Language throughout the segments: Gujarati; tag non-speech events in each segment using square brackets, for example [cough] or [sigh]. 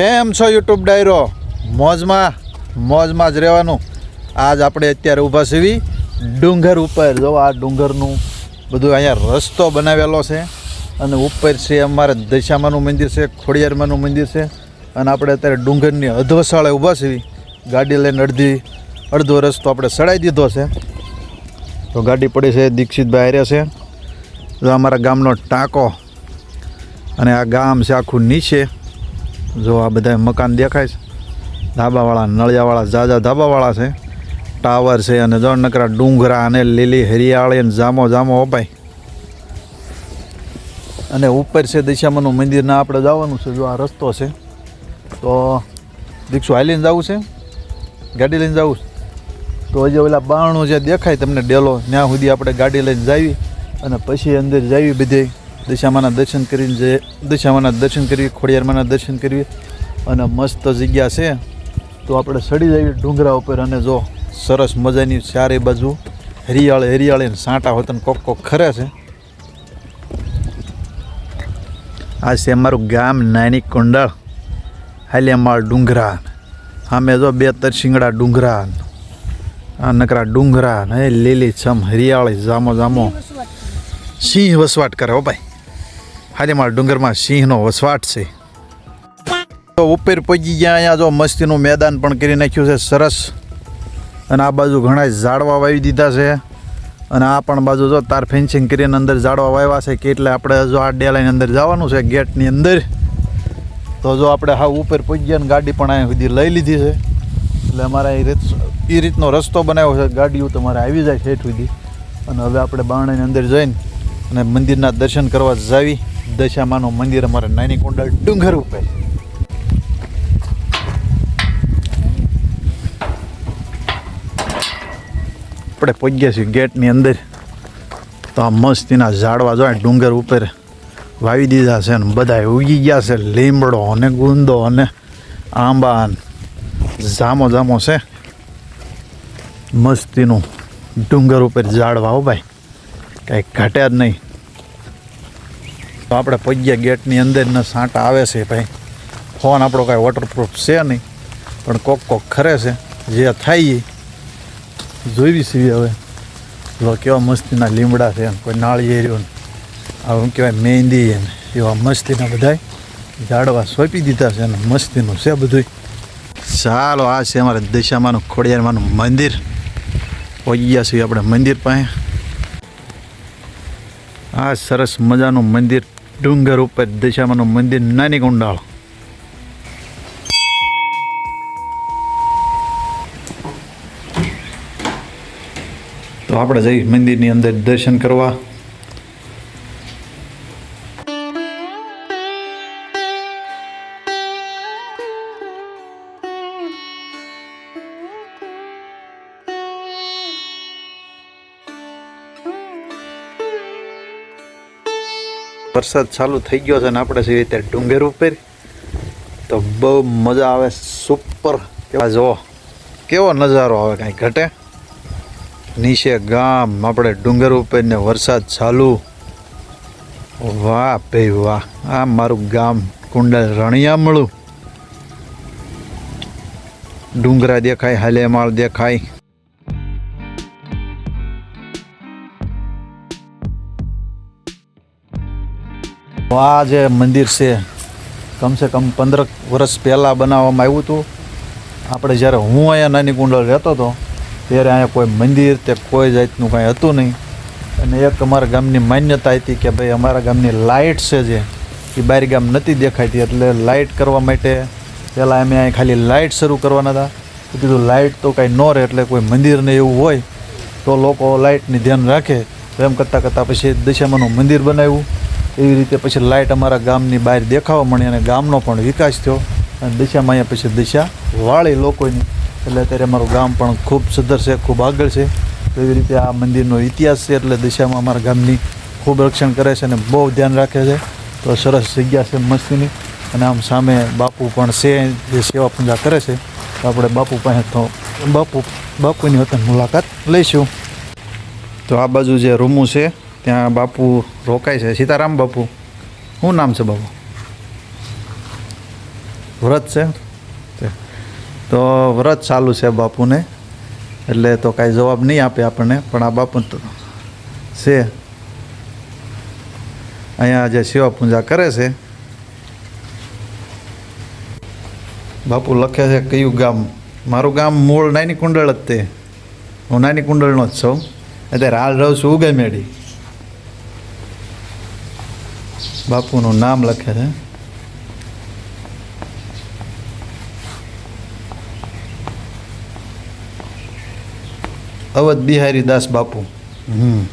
કેમ છો યુટ્યુબ ડાયરો? મોજમાં મોજમાં જ રહેવાનું. આજ આપણે અત્યારે ઊભા સીવી ડુંગર ઉપર. જો આ ડુંગરનું બધું અહીંયા રસ્તો બનાવેલો છે અને ઉપર છે અમારે દશામાનું મંદિર છે, ખોડિયારમાંનું મંદિર છે અને આપણે અત્યારે ડુંગરની અધવસાળે ઊભા સીવી ગાડી લઈને અડધી, અડધો રસ્તો આપણે સડાઈ દીધો છે. તો ગાડી પડી છે, દીક્ષિતભાઈ હારે છે. અમારા ગામનો ટાંકો અને આ ગામ છે આખું નીચે. જો આ બધા મકાન દેખાય છે. ધાબાવાળા, નળિયાવાળા ઝાઝા ધાબાવાળા છે. ટાવર છે અને જો નકરા ડુંગરા અને લીલી હરિયાળી અને જામો જામો અપાય. અને ઉપર છે દિશામાનું મંદિરના આપણે જવાનું છે જો આ રસ્તો છે. તો દીક્ષુ હાલીને જવું છે? ગાડી લઈને જવું છે? તો હજી ઓલા બારણું જે દેખાય તમને ડેલો, ત્યાં સુધી આપણે ગાડી લઈને જાવી અને પછી અંદર જાવી બધે. દશામાના દર્શન કરીને જે દશામાના દર્શન કરીએ, ખોડિયારમાંના દર્શન કરીએ અને મસ્ત જગ્યા છે, તો આપણે સડી જઈએ ડુંગરા ઉપર અને જો સરસ મજાની ચારે બાજુ હરિયાળે હરિયાળે સાંટા હોતન કોક કોક ખરે છે. આ છે અમારું ગામ નાની કુંડળ. હાલિયામાળ ડુંગરા. સામે જો બે તરસિંગડા ડુંગરા. આ નકરા ડુંગરા ને લીલી છમ હરિયાળી જામો જામો. સિંહ વસવાટ કરે હો ભાઈ. હાલીમાળ ડુંગરમાં સિંહનો વસવાટ છે. તો ઉપર પહોંચી ગયા અહીંયા જો મસ્તીનું મેદાન પણ કરી નાખ્યું છે, સરસ. અને આ બાજુ ઘણા ઝાડવા વાવી દીધા છે. અને આ પણ બાજુ જો તાર ફેન્સિંગ કરીને અંદર ઝાડવા વાવ્યા છે, કે એટલે આપણે જો આ ડેલાની અંદર જવાનું છે, ગેટની અંદર. તો જો આપણે હા ઉપર પહોંચી ગયા ગાડી પણ અહીંયા સુધી લઈ લીધી છે. એટલે અમારે એ રીત એ રીતનો રસ્તો બનાવ્યો છે, ગાડીઓ તમારે આવી જાય ઠેઠ સુધી. અને હવે આપણે બારણાની અંદર જઈને અને મંદિરના દર્શન કરવા જાવી. દશામાનું મંદિર અમારે નાની કુંડળ ડુંગર ઉપર. આપણે પહોંચ્યા છીએ ગેટની અંદર. તો આ મસ્તીના ઝાડવા જો ડુંગર ઉપર વાવી દીધા છે ને બધા ઉગી ગયા છે. લીમડો અને ગુંદો અને આંબા જામો જામો છે. મસ્તીનું ડુંગર ઉપર ઝાડવા હો ભાઈ. કાંઈ ઘટ્યા જ નહીં. તો આપણે પગ્યા ગેટની અંદરના સાંટા આવે છે ભાઈ. ફોન આપણો કાંઈ વોટરપ્રૂફ છે નહીં, પણ કોક કોક ખરે છે, જે થાય એ. જોઈવી સીવી હવે. જો કેવા મસ્તીના લીમડા છે કોઈ નાળિયેરીઓ આ શું કહેવાય, મહેંદી એમ એવા મસ્તીના બધાય ઝાડવા સોંપી દીધા છે અને મસ્તીનું છે બધું ચાલો, આ છે અમારે દશામાનું ખોડિયારમાંનું મંદિર. પહોંચ્યા છીએ આપણે મંદિર પાસે. આ સરસ મજાનું મંદિર ડુંગર ઉપર દશામાનું મંદિર નાની કુંડાળ તો આપણે જઈ મંદિરની અંદર દર્શન કરવા વરસાદ ચાલુ થઈ ગયો છે ને આપણે છીએ ત્યાં ડુંગેર ઉપર. તો બહુ મજા આવે સુપર કેવા જુઓ કેવો નજારો આવે કાંઈ ઘટે? નીચે ગામ, આપણે ડુંગર ઉપર ને વરસાદ ચાલુ. વાહ ભાઈ વાહ, આ મારું ગામ કુંડલ રણિયામળું ડુંગરા દેખાય, હાલેમાળ દેખાય. આ જે મંદિર છે, કમસે કમ પંદર વર્ષ પહેલાં બનાવવામાં આવ્યું હતું. આપણે જ્યારે હું અહીંયા નાની કુંડળ રહેતો હતો, ત્યારે અહીંયા કોઈ મંદિર તે કોઈ જાતનું કાંઈ હતું નહીં. અને એક અમારા ગામની માન્યતા હતી કે ભાઈ અમારા ગામની લાઇટ છે જે, એ બહાર ગામ નથી દેખાતી. એટલે લાઇટ કરવા માટે પહેલાં અમે અહીં ખાલી લાઇટ શરૂ કરવાના હતા. તો કીધું લાઇટ તો કાંઈ ન રહે, એટલે કોઈ મંદિરને એવું હોય, તો લોકો લાઇટની ધ્યાન રાખે. તો એમ કરતાં કરતાં પછી દશામાનું મંદિર બનાવ્યું. એવી રીતે પછી લાઇટ અમારા ગામની બહાર દેખાવા મળી અને ગામનો પણ વિકાસ થયો. અને દિશામાં અહીંયા પછી દિશા વાળી લોકોની. એટલે અત્યારે અમારું ગામ પણ ખૂબ સુધર છે, ખૂબ આગળ છે. તો એવી રીતે આ મંદિરનો ઇતિહાસ છે એટલે દિશામાં અમારા ગામની ખૂબ રક્ષણ કરે છે અને બહુ ધ્યાન રાખે છે. તો સરસ જગ્યા છે મસ્તીની. અને આમ સામે બાપુ પણ છે, જે સેવા પૂજા કરે છે. તો આપણે બાપુ પાસે તો બાપુ, બાપુની વતન મુલાકાત લઈશું. તો આ બાજુ જે રૂમું છે ત્યાં બાપુ રોકાય છે. સીતારામ બાપુ. શું નામ છે બાપુ? વ્રત છે? તો વ્રત ચાલુ છે બાપુને. એટલે તો કાંઈ જવાબ નહીં આપે આપણને, પણ આ બાપુ છે. અહીંયા જે સેવા પૂજા કરે છે, બાપુ લખે છે કયું ગામ? મારું ગામ મૂળ નાની કુંડળ જ તે. હું નાની કુંડળનો જ છું. અત્યારે હાલ રહું છું ઉગામેડી બાપુનું નામ લખે છે. અવધ બિહારી દાસ બાપુ. હમ.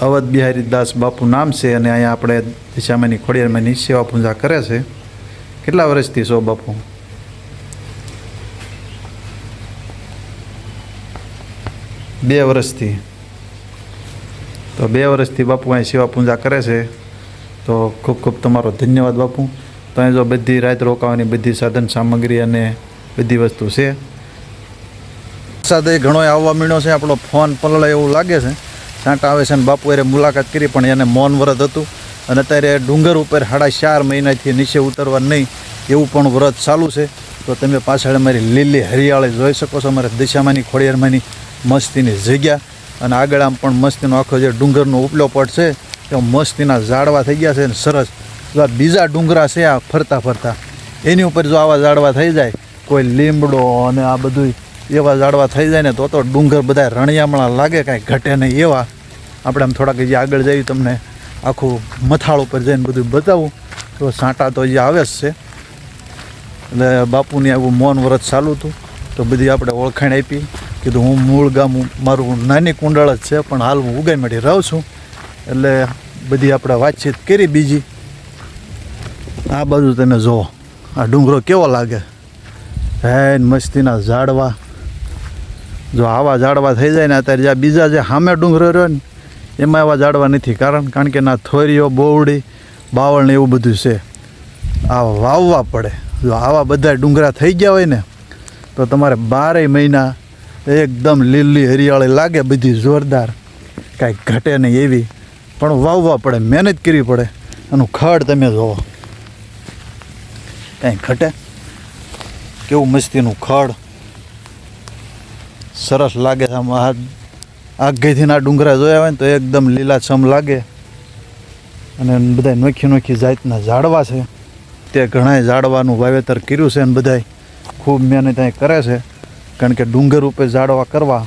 અવધ બિહારી દાસ બાપુ નામ છે અને અહીંયા આપણે દિશામાંની ખોડિયારમાંની સેવા પૂજા કરે છે. કેટલા વર્ષથી છો બાપુ? બે વર્ષથી. તો બે વર્ષથી બાપુ અહીં સેવા પૂજા કરે છે. તો ખૂબ ખૂબ તમારો ધન્યવાદ બાપુ. તમે જો બધી રાત રોકાવાની બધી સાધન સામગ્રી અને બધી વસ્તુ છે. સાથે ઘણો આવવા મળ્યો છે, આપણો ફોન પલળે એવું લાગે છે. સાંટા આવે છે ને બાપુ એને મુલાકાત કરી, પણ એને મૌન વ્રત હતું. અને અત્યારે ડુંગર ઉપર સાડા ચાર મહિનાથી નીચે ઉતરવા નહીં, એવું પણ વ્રત ચાલુ છે. તો તમે પાછળ અમારી લીલી હરિયાળી જોઈ શકો છો, અમારા દિશામાંની, ખોડિયારમાંની મસ્તીની જગ્યા. અને આગળ આમ પણ મસ્તીનો આખો જે ડુંગરનો ઉપલો પટ છે તે મસ્તીના ઝાડવા થઈ ગયા છે ને સરસ. જો આ બીજા ડુંગરા છે આ ફરતા ફરતા. એની ઉપર જો આવા ઝાડવા થઈ જાય, કોઈ લીમડો અને આ બધું એવા ઝાડવા થઈ જાય ને તો તો ડુંગર બધા રણિયામણા લાગે, કાંઈ ઘટે નહીં એવા. આપણે આમ થોડાક જે આગળ જઈએ તમને આખું મથાળ ઉપર જઈને બધું બતાવું. તો સાંટા તો જે આવે જ છે. એટલે બાપુની આવું મૌન વ્રત ચાલુ હતું. તો બધી આપણે ઓળખાણ આપી. કીધું હું મૂળ ગામ, મારું નાની કુંડળ જ છે, પણ હાલ હું ઉગાઈમેડી રહું છું. એટલે બધી આપણે વાતચીત કરી બીજી. આ બાજુ તમે જુઓ, આ ડુંગરો કેવો લાગે? હેન મસ્તીના ઝાડવા. જો આવા ઝાડવા થઈ જાય ને અત્યારે જ્યાં બીજા જે સામે ડુંગરો રહ્યો ને, એમાં એવા ઝાડવા નથી. કારણ કારણ કે ના થોરીઓ, બોવડી, બાવળ ને એવું બધું છે. આ વાવવા પડે. જો આવા બધા ડુંગરા થઈ ગયા હોય ને, તો તમારે બારેય મહિના એકદમ લીલી હરિયાળી લાગે, બધી જોરદાર. કાંઈ ઘટે નહીં એવી. પણ વાવવા પડે, મહેનત કરવી પડે. એનું ખડ તમે જોવો. કાંઈ ઘટે? કેવું મસ્તીનું ખડ. સરસ લાગે છે આમ આગેથી આ ડુંગરા જોયા હોય ને તો એકદમ લીલાછમ લાગે. અને બધા નોખી નોખી જાતના ઝાડવા છે. તે ઘણાય ઝાડવાનું વાવેતર કર્યું છે અને બધાય ખૂબ મહેનત અહીં કરે છે. કારણ કે ડુંગર ઉપર ઝાડવા કરવા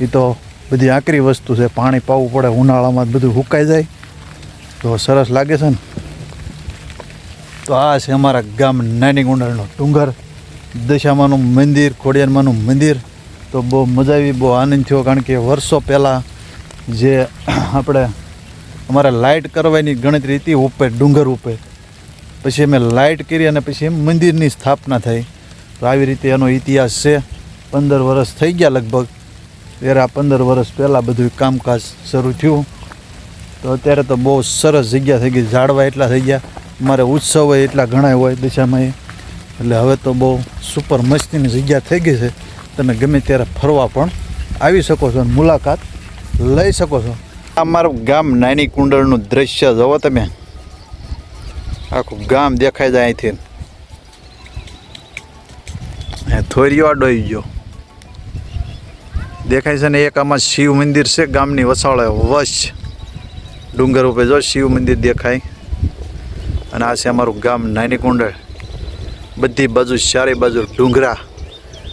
એ તો બધી આકરી વસ્તુ છે, પાણી પાવું પડે, ઉનાળામાં બધું સુકાઈ જાય. તો સરસ લાગે છે ને? તો આ છે અમારા ગામ નાની ગુંડળનો ડુંગર. દશામાનું મંદિર, ખોડિયારમાંનું મંદિર. તો બહુ મજા આવી, બહુ આનંદ થયો, કારણ કે વર્ષો પહેલાં જે આપણે અમારે લાઇટ કરવાની ગણતરી હતી ઉપર, ડુંગર ઉપર. પછી અમે લાઇટ કરી અને પછી એમ મંદિરની સ્થાપના થઈ. તો આવી રીતે એનો ઇતિહાસ છે. પંદર વર્ષ થઈ ગયા લગભગ. આ પંદર વર્ષ પહેલાં બધું કામકાજ શરૂ થયું. તો અત્યારે તો બહુ સરસ જગ્યા થઈ ગઈ. ઝાડવા એટલા થઈ ગયા. અમારે ઉત્સવ હોય એટલા ઘણા હોય દિશામાં એટલે હવે તો બહુ સુપર મસ્તીની જગ્યા થઈ ગઈ છે. તમે ગમે ત્યારે ફરવા પણ આવી શકો છો અને મુલાકાત લઈ શકો છો. આ મારું ગામ નાની કુંડળનું દ્રશ્ય જોવો તમે. આખું ગામ દેખાય જાય અહીંથી. થોરીઓ ડોઈ ગયો. દેખાય છે ને એક આમાં શિવ મંદિર છે ગામની વસાળે વશ. ડુંગર ઉપર જો શિવ મંદિર દેખાય. અને આ છે અમારું ગામ નાની કુંડળ બધી બાજુ ચારે બાજુ ડુંગરા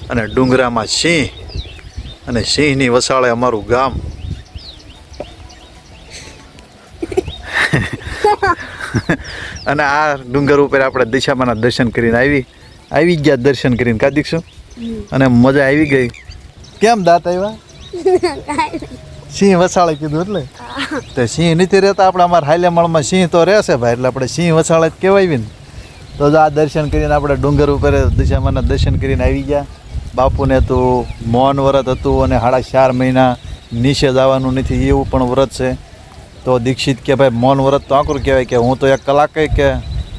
અને ડુંગરામાં સિંહ. અને સિંહની વસાળે અમારું ગામ. [laughs] અને આ ડુંગર ઉપર આપણે દિશામાના દર્શન કરીને આવી આવી ગયા દર્શન કરીને. કાદીકશું અને મજા આવી ગઈ. કેમ દાંત આવ્યા? સિંહ વસાળે કીધું એટલે? તો સિંહ નથી રહેતા આપણે અમારા હાલ્યામળમાં સિંહ તો રહેશે ભાઈ, એટલે આપણે સિંહ વસાળે જ કહેવાય ને. તો આ દર્શન કરીને આપણે ડુંગર ઉપર દિશામાના દર્શન કરીને આવી ગયા. બાપુને તો મૌન વ્રત હતું અને સાડા ચાર મહિના નીચે જવાનું નથી, એવું પણ વ્રત છે. તો દીક્ષિત કે ભાઈ મૌન વ્રત તો આકરું કહેવાય કે હું તો એક કલાકે કે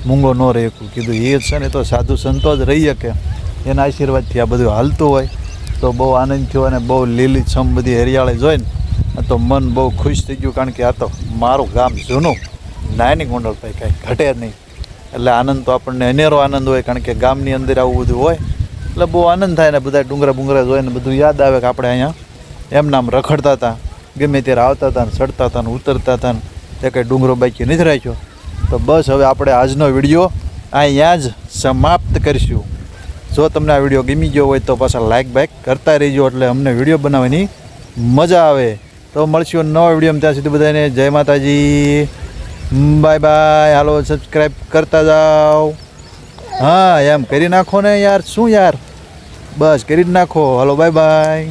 મૂંગો ન રહી કીધું, એ છે ને, તો સાધુ સંતો જ રહી શકે. એના આશીર્વાદથી આ બધું હાલતું હોય. તો બહુ આનંદ થયો અને બહુ લીલી છમ બધી હરિયાળી જોઈને તો મન બહુ ખુશ થઈ ગયું કારણ કે આ તો મારું ગામ જૂનું. નાની ગોંડલ ભાઈ કાંઈ ઘટે નહીં. એટલે આનંદ તો આપણને અનેરો આનંદ હોય કારણ કે ગામની અંદર આવું બધું હોય. એટલે બહુ આનંદ થાય ને બધા ડુંગરા બુંગરા જોઈને બધું યાદ આવે કે આપણે અહીંયા એમ નામ રખડતા હતા. ગમે ત્યારે આવતા હતા ને ચડતા હતા ને ઉતરતા હતા ને તે કંઈ ડુંગરો બાકી નથી રાખ્યો. તો બસ હવે આપણે આજનો વીડિયો અહીંયા જ સમાપ્ત કરીશું. જો તમને આ વીડિયો ગમી ગયો હોય તો પાછા લાઇક બાઇક કરતા રહીજો એટલે અમને વીડિયો બનાવવાની મજા આવે. તો મળશું નવા વિડીયોમાં. ત્યાં સુધી બધાને જય માતાજી. બાય બાય હાલો સબસ્ક્રાઈબ કરતા જાઓ. હા, એમ કરી નાખો ને યાર. શું યાર? બસ કરી જ નાખો. હાલો બાય બાય